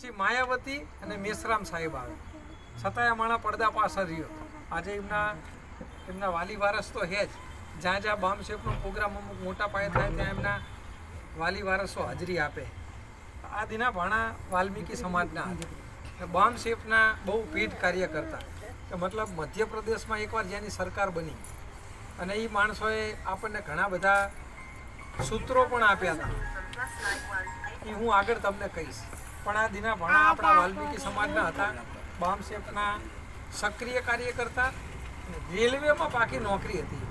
શ્રી માયાવતી અને મેસરામ સાહેબ આવે. છતાંય માણા પડદા પાછળ રહ્યો. આજે એમના એમના વાલી વારસ તો હે જ. જ્યાં જ્યાં બામ શેફનો પ્રોગ્રામ અમુક મોટા પાયે થાય, ત્યાં એમના વાલી વારસો હાજરી આપે. આ દિના ભાણા વાલ્મીકી સમાજના બામ શેફના બહુ પીઠ કાર્ય કરતા. મતલબ મધ્યપ્રદેશમાં એકવાર જેની સરકાર બની. અને એ માણસોએ આપણને ઘણા બધા સૂત્રો પણ આપ્યા હતા. એ હું આગળ તમને કહીશ. પણ આ દિના ભણા આપણા વાલ્મીકી સમાજના હતા. બામ શેફના સક્રિય કાર્યકર્તા રેલવેમાં પાકી નોકરી હતી.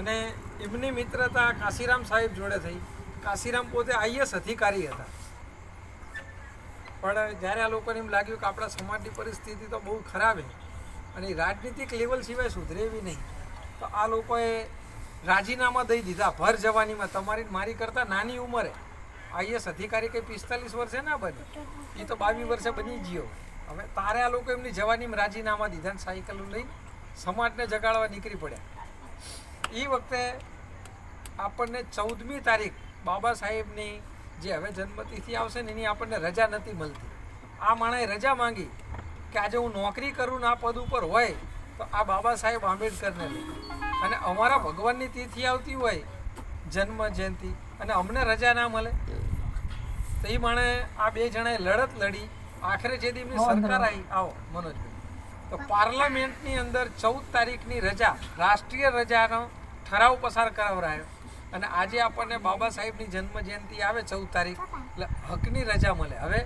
અને એમની મિત્રતા કાશીરામ સાહેબ જોડે થઈ. કાશીરામ પોતે આઈએસ અધિકારી હતા. પણ જ્યારે આ લોકોને એમ લાગ્યું કે આપણા સમાજની પરિસ્થિતિ તો બહુ ખરાબ છે અને રાજનીતિક લેવલ સિવાય સુધરે એવી નહીં તો આ લોકોએ રાજીનામા દઈ દીધા. ભર જવાનીમાં. તમારી મારી કરતાં નાની ઉંમરે. આઈએસ અધિકારી કંઈ પિસ્તાલીસ વર્ષે ના બને? એ તો બાવીસ વર્ષે બની ગયો. હવે તારે આ લોકો એમની જવાનીમાં રાજીનામા દીધા ને સાયકલ લઈને સમાજને જગાડવા નીકળી પડ્યા. એ વખતે આપણને ચૌદમી તારીખ બાબા સાહેબની જે હવે જન્મતિથિ આવશે ને એની આપણને રજા નથી મળતી. આ માણસે રજા માંગી કે આજે હું નોકરી કરું ને આ પદ ઉપર હોય તો આ બાબા સાહેબ આંબેડકરને લે અને અમારા ભગવાનની તિથિ આવતી હોય, જન્મ જયંતિ, અને અમને રજા ના મળે. તો એ માણે આ બે જણાએ લડત લડી. આખરે જે દી સરકાર આવી. આવો મનોજભાઈ તો પાર્લામેન્ટની અંદર ચૌદ તારીખની રજા રાષ્ટ્રીય રજાનો ઠરાવ પસાર કરાવરાયો. અને આજે આપણને બાબા સાહેબની જન્મ જયંતિ આવે ચૌદ તારીખ. એટલે હકની રજા મળે. હવે